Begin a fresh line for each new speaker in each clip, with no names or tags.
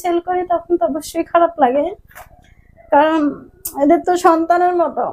Sell করি তখন তো অবশ্যই খারাপ লাগে। কারণ এদের তো সন্তানের মতো।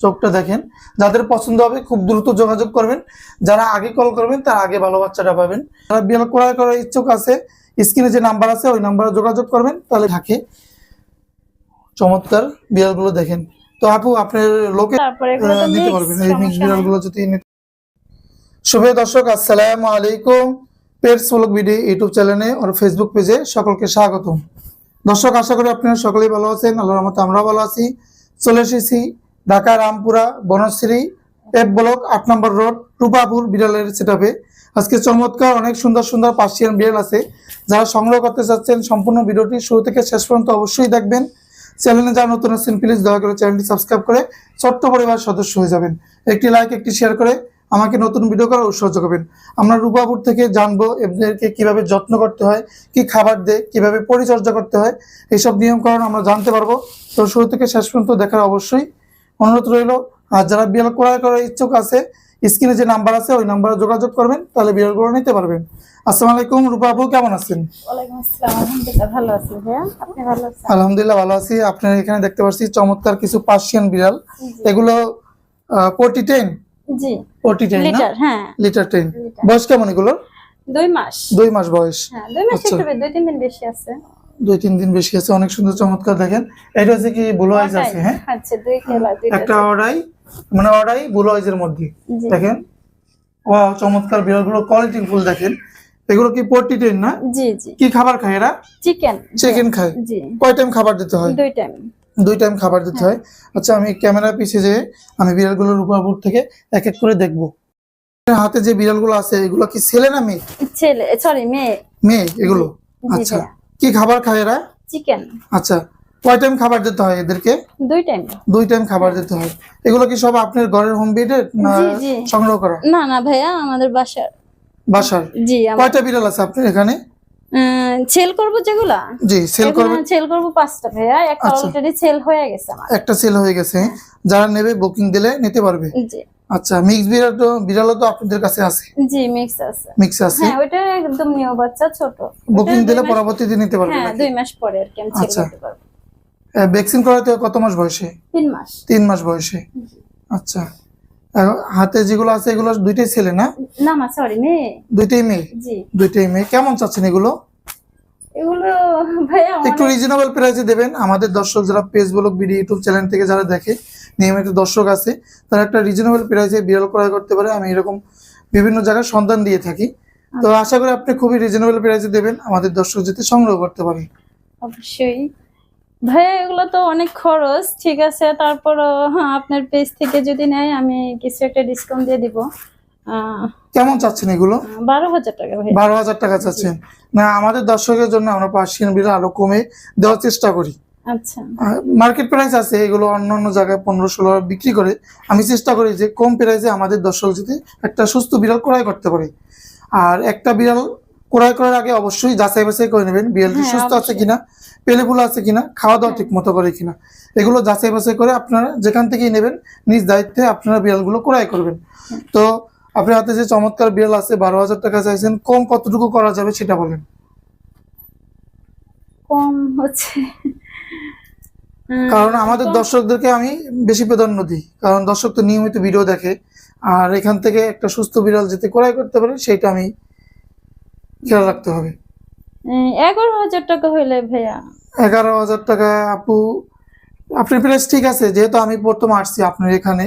চোখটা দেখেন যাদের পছন্দ হবে খুব দ্রুত যোগাযোগ করবেন। যারা আগে কল করবেন তার আগে ভালো বাচ্চাটা পাবেন। যারা বিড়াল ক্রয় করার ইচ্ছুক আছে স্ক্রিনে যে নাম্বার আছে ওই নাম্বারে যোগাযোগ করবেন। তাহলে থাকে। চমৎকার বিড়ালগুলো দেখেন। তো আপু আপনার লোকে নিতে পারবেন। এই মিক্স বিড়ালগুলো যদি শুভ দর্শক আসসালামু আলাইকুম। পেটস ব্লগ ভিডিও ইউটিউব চ্যানেলে আর ফেসবুক পেজে সকলকে স্বাগতম। দর্শক, আশা করি আপনারা সকলেই ভালো আছেন। আল্লাহর রহমতে আমরা ভালো আছি। চলে এসেছি ঢাকা রামপুরা বনশ্রী এফ ব্লক আট নম্বর রোড, রূপাপুর বিড়ালের সেটাপে আজকে চমৎকার, অনেক সুন্দর সুন্দর পার্সিয়ান বিড়াল আছে। যারা সংগ্রহ করতে চাচ্ছেন সম্পূর্ণ ভিডিওটি শুরু থেকে শেষ পর্যন্ত অবশ্যই দেখবেন। চ্যানেলে যারা নতুন আছেন প্লিজ দয়া করে চ্যানেলটি সাবস্ক্রাইব করে ছোট্ট পরিবার সদস্য হয়ে যাবেন। একটি লাইক একটি শেয়ার করে আমাকে নতুন ভিডিও করার উৎসাহ যোগাবেন। আমরা রূপাপুর থেকে জানব এদেরকে কীভাবে যত্ন করতে হয় কি খাবার দেয় কীভাবে পরিচর্যা করতে হয় এইসব নিয়মকানুন আমরা জানতে পারব। তো শুরু থেকে শেষ পর্যন্ত দেখার অবশ্যই অনুরোধ রইল আর যারা বিড়াল ক্রয় করার ইচ্ছুক আছে স্ক্রিনে যে নাম্বার আছে ওই নাম্বারে যোগাযোগ করবেন তাহলে বিড়ালগুলো নিতে পারবেন। আসসালামু আলাইকুম রূপা আপু কেমন আছেন?
আলহামদুলিল্লাহ ভালো আছি।
আপনার এখানে দেখতে পাচ্ছি চমৎকার কিছু পার্সিয়ান বিড়াল। এগুলো পোর্টি টেন
জি। লিটার হ্যাঁ।
লিটার বয়স কেমন এগুলো?
দুই মাস।
দুই মাস বয়স।
হ্যাঁ দুই মাস
আচ্ছা।
একটু দুই তিন দিন বেশি আছে।
দুই তিন দিন বেশি আছে অনেক সুন্দর চমৎকার দেখেন। এটা হচ্ছে কি ব্লু আইজ আছে হ্যাঁ?
আচ্ছা দুই খেলা
একটা মানে ব্লু আইজের মধ্যে দেখেন? ওয়াও চমৎকার বিড়ালগুলো কোয়ালিটি ফুল দেখেন। এগুলো কি পোর্টি টেন না?
জি জি।
কি খাবার খায় এরা?
চিকেন
চিকেন খায়।
জি।
কয় টাইম খাবার দিতে হয়?
দুই টাইম
দুই টাইম খাবার দিতে হয়। আচ্ছা আমি ক্যামেরা পিছে যেয়ে আমি বিড়ালগুলোর উপর থেকে এক এক করে দেখব। হাতে যে বিড়ালগুলো আছে এগুলো কি ছেলে না মেয়ে?
ছেলে সরি মেয়ে।
মেয়ে এগুলো? আচ্ছা। কি খাবার খায় এরা?
চিকেন
আচ্ছা কয় টাইম খাবার দিতে হয় এদেরকে?
দুই টাইম
দুই টাইম খাবার দিতে হয়। এগুলো কি সব আপনার ঘরের হোম না। সংগ্রহ করা?
না না ভাইয়া আমাদের বাসার।
বাসার?
জি
কয়টা বিড়াল আছে আপনার এখানে?
সেল করব যেগুলা?
জি সেল করবেন
সেল করব পাঁচটা ভাইয়া একটা
আচ্ছা।
অলরেডি সেল হয়ে গেছে আমার।
একটা সেল হয়ে গেছে। যারা নেবে বুকিং দিলে নিতে পারবে।
জি।
আচ্ছা মিক্স বিড়াল তো বিড়ালও তো আপনাদের কাছে আছে।
জি মিক্স আছে।
মিক্স আছে?
হ্যাঁ ওটা একদম নিউ বাচ্চা ছোট।
বুকিং দিলে পরবর্তীতে নিতে পারবে
হ্যাঁ দুই মাস পরে আর কি আমি সেল
আচ্ছা।
করতে পারব।
ভ্যাকসিন করাতে কত মাস বয়সে?
তিন মাস।
তিন মাস বয়সে। আচ্ছা। হাতে যেগুলো আছে এগুলো দুইটাই ছেলে না?
না মা সরি মেয়ে।
দুইটাই মেয়ে?
জি।
দুইটাই মেয়ে। কেমন চাচ্ছেন এগুলো?
এগুলো ভাইয়া
একটু রিজনেবল প্রাইসে দেবেন। আমাদের দর্শক যারা page blog video YouTube channel থেকে যারা দেখে নিয়মিত দর্শক আছে তারা একটা রিজনেবল প্রাইসে বিড়াল ক্রয় করতে পারে। আমি এরকম বিভিন্ন জায়গায় সন্ধান দিয়ে থাকি। তো আশা করি আপনি খুবই রিজনেবল প্রাইসে দেবেন। আমাদের দর্শক যাতে সংগ্রহ করতে পারে।
অবশ্যই। ভাইয়া এগুলো তো অনেক খরচ ঠিক আছে? তারপর হ্যাঁ আপনার পেজ থেকে যদি নেয় আমি কিছু একটা ডিসকাউন্ট দিয়ে দিব।
কেমন চাচ্ছেন এগুলো?
বারো হাজার টাকা
বারো হাজার টাকা চাচ্ছেন। না আমাদের দর্শকের জন্য আমরা পার্সিয়ান বিড়াল আরও কমে দেওয়ার চেষ্টা করি।
আচ্ছা।
মার্কেট প্রাইস আছে এগুলো অন্য অন্য জায়গায় পনেরো ষোলো বিক্রি করে। আমি চেষ্টা করি যে কম প্রাইসে আমাদের দর্শক যদি একটা সুস্থ বিড়াল ক্রয় করতে পারে। আর একটা বিড়াল ক্রয় করার আগে অবশ্যই যাচাই বাছাই করে নেবেন। বিড়ালটি
হ্যাঁ,
সুস্থ আছে। কিনা পেলেপুলো আছে কিনা খাওয়া দাওয়া ঠিক মতো করে কিনা এগুলো যাচাই বাছাই করে আপনারা যেখান থেকেই নেবেন নিজ দায়িত্বে আপনারা বিড়ালগুলো ক্রয় করবেন। তো আপনার হাতে যে চমৎকার বিড়াল আছে বারো হাজার টাকা চাইছেন কম কতটুকু করা যাবে সেটা বলেন।
কম হচ্ছে।
কারণ আমাদের দর্শকদেরকে আমি বেশি প্রাধান্য দিই কারণ দর্শক তো নিয়মিত ভিডিও দেখে আর এখান থেকে একটা সুস্থ বিড়াল যাতে ক্রয় করতে পারে সেটা আমি খেয়াল রাখতে হবে।
এগারো হাজার টাকা হইলে ভাইয়া।
এগারো হাজার টাকা আপু আপনার প্রাইস ঠিক আছে যেহেতু আমি প্রথম আসছি আপনার এখানে।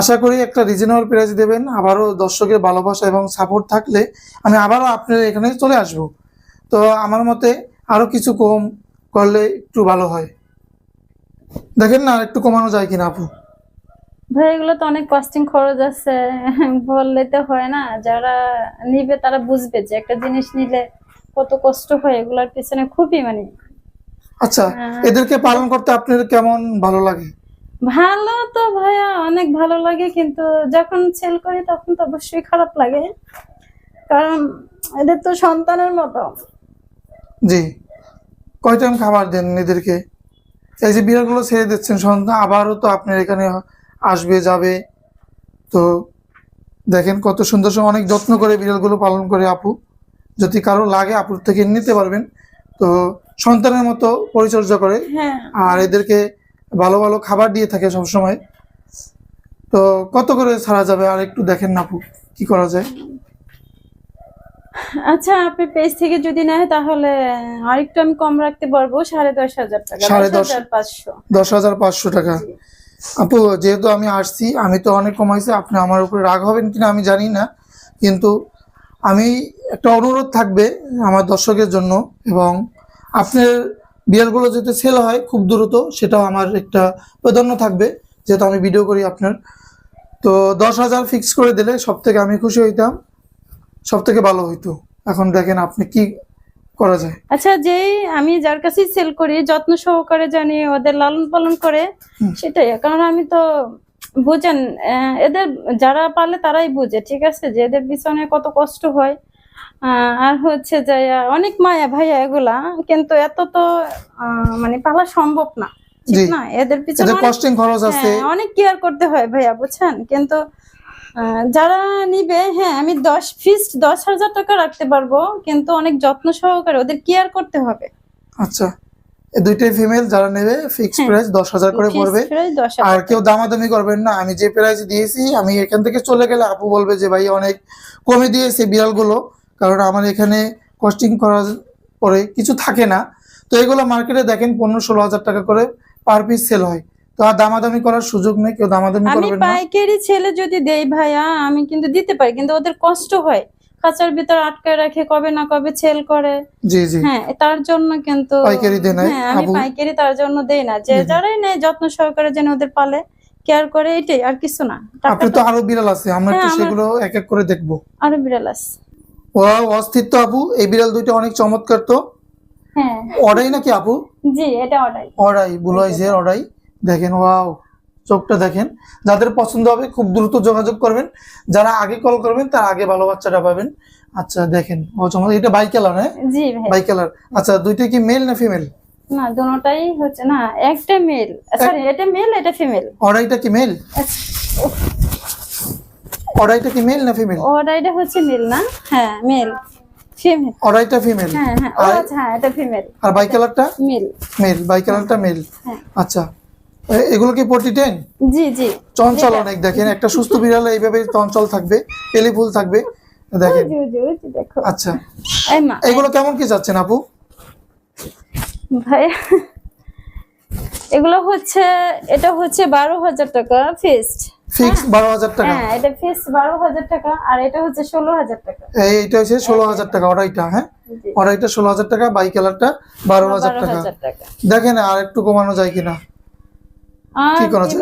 আশা করি একটা রিজনেবল প্রাইস দেবেন আবারও দর্শকের ভালোবাসা এবং সাপোর্ট থাকলে আমি আবারও আপনার এখানে চলে আসব। তো আমার মতে আরও কিছু কম করলে একটু ভালো হয়। দেখেন না আর একটু কমানো যায় কিনা আপু।
ভাই এগুলো তো অনেক কস্টিং খরচ আছে। বললে তো হয় না যারা নিবে তারা বুঝবে যে একটা জিনিস নিলে কত কষ্ট হয় এগুলোর পিছনে খুবই মানে
আচ্ছা
হ্যাঁ।
এদেরকে পালন করতে আপনার কেমন ভালো লাগে?
ভালো তো ভাইয়া অনেক ভালো লাগে কিন্তু যখন সেল করি তখন তো অবশ্যই খারাপ লাগে। কারণ এদের তো সন্তানের মতো।
জি। কয় টাইম খাবার দেন এদেরকে? এই যে বিড়ালগুলো ছেড়ে দিচ্ছেন সন্ধ্যা আবারও তো আপনার এখানে আসবে যাবে। তো দেখেন কত সুন্দর সুন্দর অনেক যত্ন করে বিড়ালগুলো পালন করে আপু। যদি কারও লাগে আপুর থেকে নিতে পারবেন। তো সন্তানের মতো পরিচর্যা করে।
হ্যাঁ।
আর এদেরকে ভালো ভালো খাবার দিয়ে থাকে সব সময় তো কত করে ছাড়া যাবে? আর একটু দেখেন না আপু কি করা যায়?
আচ্ছা আপনি পেজ থেকে যদি নেয় তাহলে আরেকটু আমি কম রাখতে পারব সাড়ে দশ হাজার টাকা।
সাড়ে
দশ। হাজার পাঁচশো।
দশ হাজার পাঁচশো টাকা। আপু, যেহেতু আমি আসছি, আমি তো অনেক কমাইছি আপনি আমার উপরে রাগ হবেন কিনা আমি জানি না, কিন্তু আমি একটা অনুরোধ থাকবে আমার দর্শকের জন্য, এবং আপনার বিয়ারগুলো যাতে সেল হয় খুব দ্রুত, সেটাও আমার একটা প্রাধান্য থাকবে, যেহেতু আমি ভিডিও করি আপনার। তো দশ হাজার ফিক্স করে দিলে সব থেকে আমি খুশি হইতাম সব থেকে ভালো হইতো। এখন দেখেন আপনি কি করা যায়।
আচ্ছা যেই আমি যার কাছে সেল করি যত্ন সহকারে জানি ওদের লালন পালন করে। সেটাই। কারণ আমি তো বুঝেন এদের যারা পালে তারাই বুঝে ঠিক আছে? যে এদের পিছনে কত কষ্ট হয়। আহ, আর হচ্ছে যে অনেক মায়া ভাইয়া এগুলা কিন্তু এত তো মানে পালা সম্ভব না ঠিক না? এদের পিছনে অনেক- হ্যাঁ, অনেক কেয়ার করতে হয় ভাইয়া বুঝছেন? কিন্তু যারা নিবে হ্যাঁ আমি দশ ফিস্ট দশ হাজার টাকা রাখতে পারব কিন্তু অনেক যত্ন সহকারে ওদের কেয়ার করতে হবে।
আচ্ছা এই দুইটাই ফিমেল যারা নেবে ফিক্স
হ্যাঁ।
প্রাইস দশ হাজার করে পড়বে। আর কেউ দামাদামি করবেন না আমি যে প্রাইস দিয়েছি আমি এখান থেকে চলে গেলে আপু বলবে যে ভাই অনেক কমে দিয়েছে বিড়ালগুলো কারণ আমার এখানে কস্টিং করার পরে কিছু থাকে না। তো এগুলো মার্কেটে দেখেন পনেরো ষোলো হাজার টাকা করে পার পিস সেল হয়। তো আর দামাদামি করার সুযোগ নেই কেউ দামাদামি
আমি
করবেন না।
পাইকারি ছেলে যদি দেই ভাইয়া আমি কিন্তু দিতে পারি কিন্তু ওদের কষ্ট হয়। খাঁচার ভিতর আটকায় রাখে কবে না কবে ছেল করে।
জি জি।
হ্যাঁ তার জন্য কিন্তু
পাইকারি দেন?
হ্যাঁ আমি পাইকারি তার জন্য দেই না। যে যারাই নেয় যত্ন সহকারে যেন ওদের পালে কেয়ার করে এটাই আর কিছু না।
আপনি তো আরও বিড়াল আছে আমরা একটু
হ্যাঁ,
সেগুলো এক এক করে দেখব।
আরও বিড়াল আছে।
ও অস্থির তো আপু এই বিড়াল দুইটা অনেক চমৎকার তো।
হ্যাঁ।
অর্ডাই নাকি আপু
জি এটা
অড়াই। ব্লু আইজের অড়াই। দেখেন ওয়াও চোখটা দেখেন। যাদের পছন্দ হবে খুব দ্রুত যোগাযোগ করবেন। যারা আগে কল করবেন তার আগে ভালো বাচ্চাটা পাবেন। আচ্ছা দেখেন ও চমৎকার। এটা বাই কালার হ্যাঁ?
জি ভাই
বাই কালার আচ্ছা দুইটা কি মেল না ফিমেল
না দুটোটাই হচ্ছে না একটা মেল সরি এটা মেল এটা ফিমেল
অড়াইটা কি মেল অড়াইটা কি মেল না ফিমেল
ওটাইটা হচ্ছে মেল না? হ্যাঁ মেল ফিমেল
অড়াইটা ফিমেল
হ্যাঁ হ্যাঁ ও আচ্ছা হ্যাঁ এটা ফিমেল
আর বাই কালারটা
মেল
মেল বাই কালারটা মেল
হ্যাঁ।
আচ্ছা এগুলো কি পটি টেন?
জি জি।
চঞ্চল অনেক দেখেন একটা সুস্থ বিড়াল এইভাবে চঞ্চল থাকবে পেলিফুল থাকবে দেখেন।
জি জি দেখো।
আচ্ছা।
এই মা
এগুলো কেমন কি যাচ্ছেন আপু?
ভাই এগুলো হচ্ছে এটা হচ্ছে বারো হাজার টাকা ফিস্ট
ফিক্স বারো হাজার টাকা?
হ্যাঁ এটা বারো হাজার টাকা আর এটা হচ্ছে ষোলো হাজার টাকা।
এই এইটা হচ্ছে ষোলো হাজার টাকা অড়াইটা হ্যাঁ? অড়াইটা ষোলো হাজার টাকা বাই কালারটা বারো হাজার টাকা। দেখেন আর একটু কমানো যায় কিনা। কি করা যায়?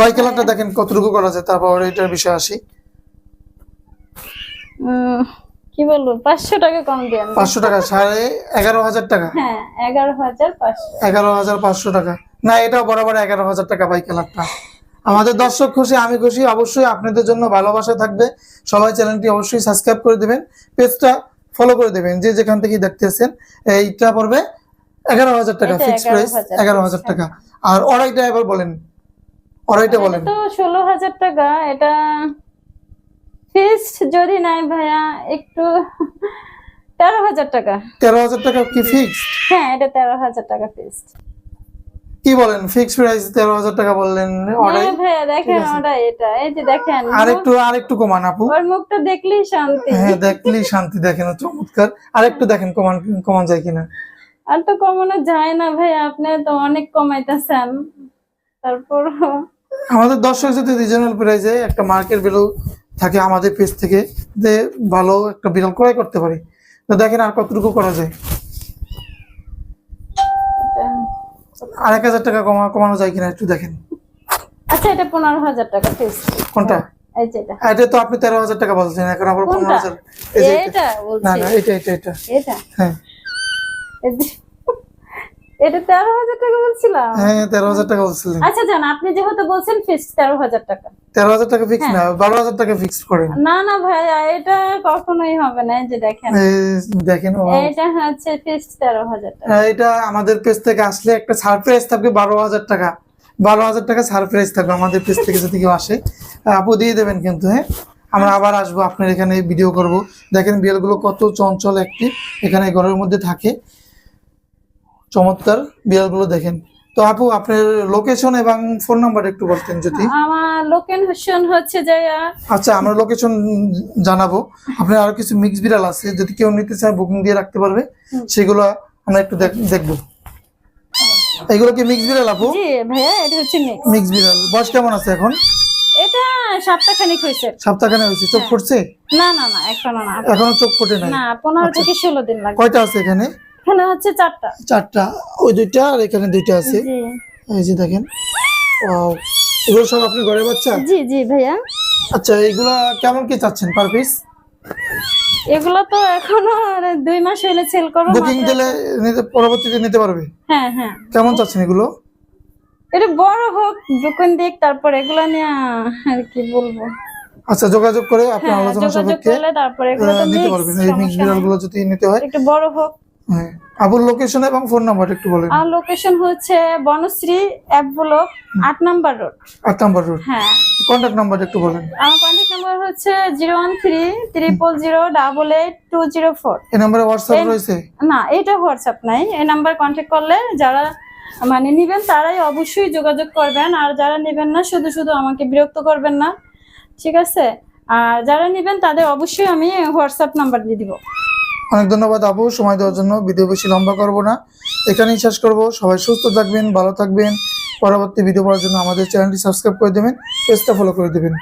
বাই কালারটা দেখেন কতটুকু করা যায় তারপর এটার বিষয়ে আসি।
কি বলব? পাঁচশো টাকা কম দিয়ে
পাঁচশো টাকা সাড়ে এগারো হাজার টাকা।
হ্যাঁ এগারো হাজার পাঁচশো।
এগারো হাজার পাঁচশো টাকা। না এটাও বরাবর এগারো হাজার টাকা বাই কালারটা আমাদের দর্শক খুশি আমি খুশি অবশ্যই আপনাদের জন্য ভালোবাসা থাকবে। সবাই চ্যানেলটি অবশ্যই সাবস্ক্রাইব করে দিবেন পেজটা ফলো করে দেবেন যে যেখান থেকে দেখতেছেন এইটা পড়বে। এগারো হাজার টাকা ফিক্স প্রাইস এগারো হাজার টাকা। আর অড়াইটা এবার বলেন অড়াইটা বলেন।
তো ষোলো হাজার টাকা এটা ফিস্ট যদি নাই ভাইয়া একটু তেরো হাজার টাকা।
তেরো হাজার টাকা কি ফিক্স
হ্যাঁ এটা তেরো হাজার টাকা ফিস্ট
কি বলেন ফিক্স প্রাইস তেরো হাজার টাকা বললেন
হ্যাঁ ভাইয়া দেখেন এটা এই যে দেখেন
আর একটু আর একটু কমান আপু।
ওর মুখটা দেখলেই শান্তি।
হ্যাঁ দেখলেই শান্তি দেখেন চমৎকার। আর একটু দেখেন কমান কমান যায় কিনা।
আর তো কমানো যায় না ভাই আপনি তো অনেক কমাইতেছেন। তারপর
আমাদের দর্শক যদি রিজনাল প্রাইজে একটা মার্কেট ভ্যালু থাকে আমাদের পেজ থেকে যে ভালো একটা বিড়াল ক্রয় করতে পারি। তো দেখেন আর কতটুকু করা যায়। আর এক হাজার টাকা কমা কমানো যায় কিনা একটু দেখেন।
আচ্ছা এটা পনেরো হাজার টাকা ফিস্ট
কোনটা?
এটা।
তো আপনি তেরো হাজার টাকা বলছেন এখন আবার পনেরো হাজার। এটা।
এটা
না না এটা এটা হ্যাঁ।
এটা তেরো হাজার টাকা বলছিলাম?
হ্যাঁ তেরো হাজার টাকা বলছিলেন।
আচ্ছা জান আপনি যেহেতু বলছেন ফিক্স তেরো হাজার টাকা।
তেরো হাজার টাকা ফিক্স না বারো হাজার টাকা ফিক্স করেন।
না না ভাইয়া এটা কখনোই হবে না যে দেখেন।
দেখেন
এটা হচ্ছে ফিক্স তেরো হাজার টাকা।
হ্যাঁ, এটা আমাদের পেজ থেকে আসলে একটা সারপ্রাইজ থাকবে বারো হাজার টাকা। বারো হাজার টাকা সারপ্রাইজ থাকবে আমাদের পেজ থেকে যদি কেউ আসে। আপু দিয়ে দেবেন কিন্তু হ্যাঁ? আমরা আবার আসব আপনার এখানে ভিডিও করব। দেখেন বিড়ালগুলো কত চঞ্চল একটি এখানে ঘরের মধ্যে থাকে। চমৎকার বিড়ালগুলো দেখেন। তো আপু আপনার লোকেশন এবং ফোন নাম্বার একটু বলতেন যদি।
আমার লোকেশন হচ্ছে আহ,
আচ্ছা আমরা লোকেশন জানাব। আপনার আরও কিছু মিক্স বিড়াল আছে যদি কেউ নিতে চায় বুকিং দিয়ে রাখতে পারবে সেগুলো আমরা একটু দেখ- দেখব। এগুলো কি মিক্স বিড়াল আপু?
জি ভাইয়া এটা হচ্ছে মিক্স
মিক্স বিড়াল। বয়স কেমন আছে এখন?
এটা সপ্তাহখানিক হয়েছে।
সপ্তাহখানে হয়েছে। চোখ
হ্যাঁ।
ফুটছে
না না না এখনও না।
এখনও চোখ ফুটে নাই?
না পনেরো
আচ্ছা।
থেকে ষোলো দিন লাগবে।
কয়টা আছে এখানে?
এখানে হচ্ছে চারটা।
চারটা ওই দুইটা আর এখানে দুইটা আছে। এই যে দেখেন এগুলো সব আপনি ঘরে বাচ্চা?
জি জি ভাইয়া।
আচ্ছা এগুলা কেমন কি চাচ্ছেন পার পিস
এগুলো তো এখনও মানে দুই মাস হইলে সেল করব
বুকিং দিলে নিতে পরবর্তীতে নিতে পারবে?
হ্যাঁ হ্যাঁ।
কেমন চাচ্ছেন এগুলো?
এটা বড় হোক বুকিং দিক তারপর এগুলো নিয়ে আর কি বলব।
আচ্ছা যোগাযোগ করে আপনার
হ্যাঁ
আলোচনা
যোগাযোগ
সাপেক্ষে
তারপরে এগুলো
নিতে পারবেন। এই মিক্স
সমস্যা
বিড়াল
নাই।
গুলো যদি নিতে হয়।
একটু বড় হোক।
হ্যাঁ আবুর লোকেশন এবং ফোন নাম্বার একটু বলেন।
আর লোকেশন হচ্ছে বনশ্রী অ্যাপ ব্লক আট নাম্বার রোড।
আট নাম্বার রোড।
হ্যাঁ।
কন্ট্যাক্ট নাম্বার একটু বলেন।
আমার কন্ট্যাক্ট নাম্বার হচ্ছে zero one three triple zero double eight two zero four
এই নাম্বারে হোয়াটসঅ্যাপ রয়েছে?
না এটা হোয়াটসঅ্যাপ নাই। এই নাম্বার কন্ট্যাক্ট করলে যারা মানে নিবেন তারাই অবশ্যই যোগাযোগ করবেন। আর যারা নেবেন না শুধু শুধু আমাকে বিরক্ত করবেন না। ঠিক আছে? আর যারা নেবেন তাদের অবশ্যই আমি হোয়াটসঅ্যাপ নাম্বার দিয়ে দিব।
অনেক ধন্যবাদ আপু, সময় দেওয়ার জন্য। ভিডিও বেশি লম্বা করব না। এখানেই শেষ করব। সবাই সুস্থ থাকবেন, ভালো থাকবেন। পরবর্তী ভিডিও পড়ার জন্য আমাদের চ্যানেলটি সাবস্ক্রাইব করে দেবেন, পেজটা ফলো করে দেবেন।